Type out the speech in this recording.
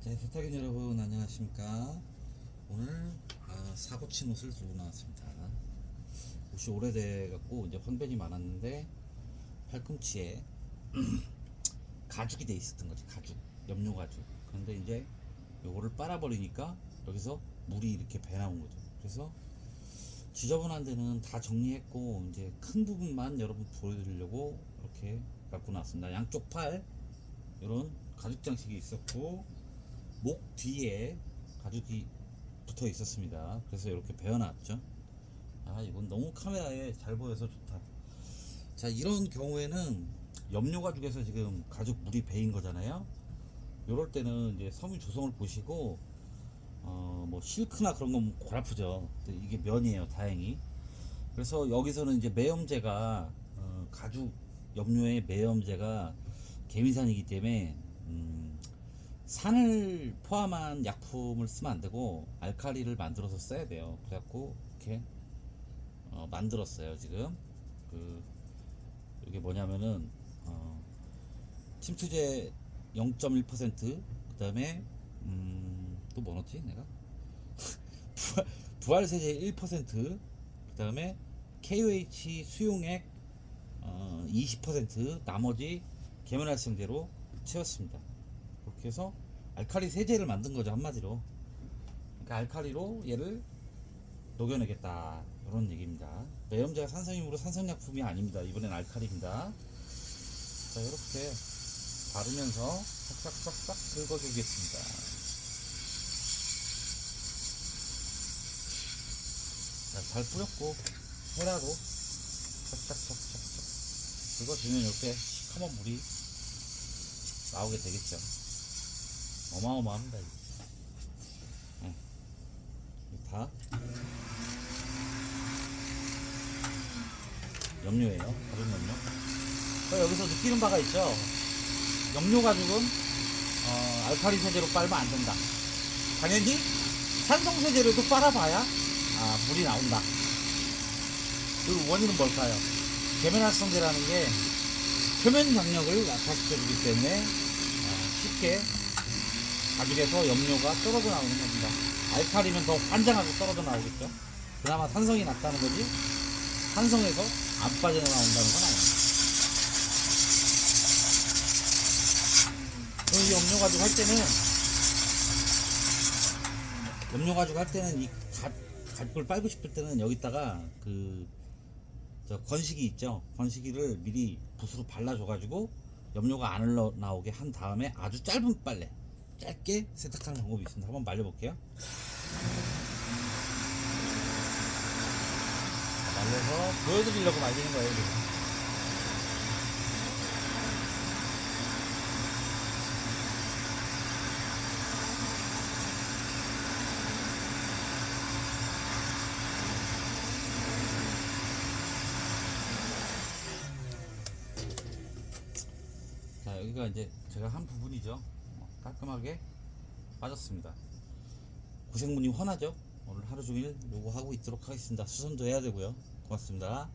자, 세탁인 여러분 안녕하십니까? 오늘 아, 사고 친 옷을 들고 나왔습니다. 옷이 오래돼 갖고 이제 황변이 많았는데 팔꿈치에 가죽이 돼 있었던 거지 가죽 염료 가죽. 그런데 이제 요거를 빨아버리니까 여기서 물이 이렇게 배 나온 거죠. 그래서 지저분한 데는 다 정리했고 이제 큰 부분만 여러분 보여드리려고 이렇게 갖고 나왔습니다. 양쪽 팔 이런 가죽 장식이 있었고 목 뒤에 가죽이 붙어 있었습니다. 그래서 이렇게 베어놨죠. 아 이건 너무 카메라에 잘 보여서 좋다. 자 이런 경우에는 염료 가죽에서 지금 가죽 물이 배인 거잖아요. 이럴 때는 이제 섬유 조성을 보시고 어 뭐 실크나 그런 건 골 아프죠. 근데 이게 면이에요, 다행히. 그래서 여기서는 이제 매염제가 어, 가죽 염료의 매염제가 개미산이기 때문에 음, 산을 포함한 약품을 쓰면 안 되고 알칼리를 만들어서 써야 돼요. 그래갖고 이렇게 어, 만들었어요 지금. 그 이게 뭐냐면은 어, 침투제 0.1% 그다음에 음, 또뭐 넣었지 내가 부활, 부활 세제 1% 그다음에 KOH 수용액 어, 20% 나머지 계면활성제로 채웠습니다. 그렇게 해서 알칼리 세제를 만든 거죠 한마디로. 그러니까 알칼리로 얘를 녹여내겠다 이런 얘기입니다. 매염제가 산성이므로 산성약품이 아닙니다. 이번엔 알칼리입니다. 자 이렇게 바르면서 싹싹싹싹 긁어주겠습니다. 자, 잘 뿌렸고 헤라로 싹싹싹싹싹 긁어주면 이렇게 시커먼 물이 나오게 되겠죠. 어마어마합니다. 이거 다 염료예요. 다른 염료. 어, 여기서 느끼는 바가 있죠. 염료 가죽은 어, 알칼리 세제로 빨면 안 된다. 당연히 산성 세제로도 빨아봐야 아, 물이 나온다. 그 원인은 뭘까요? 계면활성제라는 게 표면 장력을 약화시켜주기 때문에 어, 쉽게 가죽에서 염료가 떨어져 나오는 겁니다. 알칼리면 더 환장하고 떨어져 나오겠죠. 그나마 산성이 낮다는 거지 산성에서 안 빠져나온다는 건 아니에요. 그럼 이 염료 가죽 할 때는 염료 가죽 할 때는 이 가, 가죽을 빨고 싶을 때는 여기다가 그저 건식이 있죠. 건식이를 미리 붓으로 발라줘가지고 염료가 안 흘러나오게 한 다음에 아주 짧은 빨래 짧게 세탁하는 방법이 있습니다. 한번 말려볼게요. 자, 말려서 보여드리려고 말리는 거예요. 지금. 자 여기가 이제 제가 한 부분이죠 어, 깔끔하게 빠졌습니다. 고생문이 훤하죠? 오늘 하루 종일 요거 하고 있도록 하겠습니다. 수선도 해야 되고요. 고맙습니다